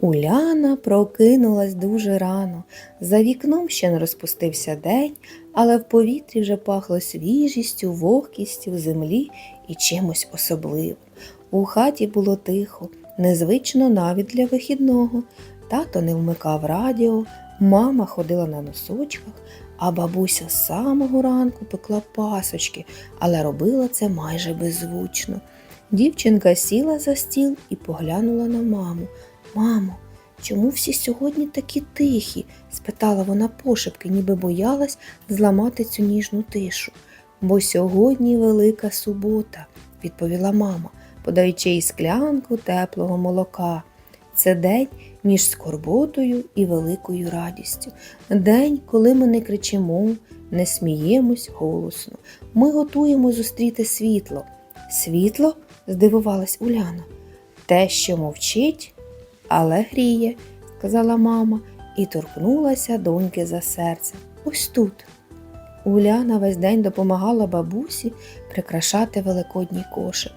Уляна прокинулась дуже рано. За вікном ще не розпустився день, але в повітрі вже пахло свіжістю, вогкістю землі і чимось особливим. У хаті було тихо, незвично навіть для вихідного. Тато не вмикав радіо, мама ходила на носочках, а бабуся з самого ранку пекла пасочки, але робила це майже беззвучно. Дівчинка сіла за стіл і поглянула на маму. Мамо, чому всі сьогодні такі тихі? спитала вона пошепки, ніби боялась зламати цю ніжну тишу. Бо сьогодні велика субота, відповіла мама, подаючи їй склянку теплого молока. Це день між скорботою і великою радістю. День, коли ми не кричимо, не сміємось голосно. Ми готуємо зустріти світло. Світло? здивувалась Уляна. Те, що мовчить, але гріє, сказала мама і торкнулася доньки за серце. Ось тут. Уляна весь день допомагала бабусі прикрашати великодній кошик.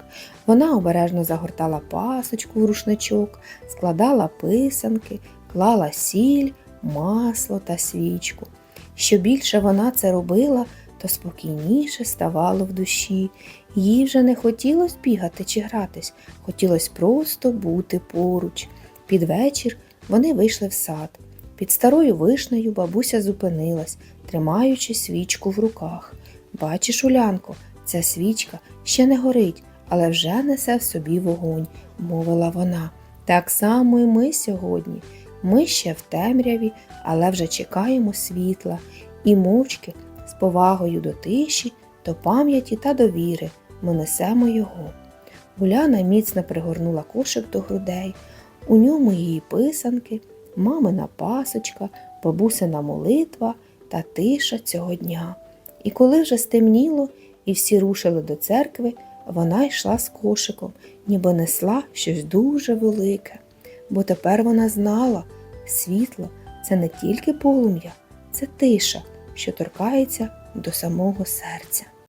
Вона обережно загортала пасочку в рушничок, складала писанки, клала сіль, масло та свічку. Що більше вона це робила, то спокійніше ставало в душі. Їй вже не хотілося бігати чи гратись, хотілося просто бути поруч. Під вечір вони вийшли в сад. Під старою вишнею бабуся зупинилась, тримаючи свічку в руках. Бачиш, Улянко, ця свічка ще не горить, але вже несе в собі вогонь, мовила вона. Так само і ми сьогодні. Ми ще в темряві, але вже чекаємо світла і мовчки з повагою до тиші, до пам'яті та довіри ми несемо його. Уляна міцно пригорнула кошик до грудей. У ньому її писанки, мамина пасочка, бабусина молитва та тиша цього дня. І коли вже стемніло і всі рушили до церкви, вона йшла з кошиком, ніби несла щось дуже велике. Бо тепер вона знала, світло це не тільки полум'я, це тиша, що торкається до самого серця.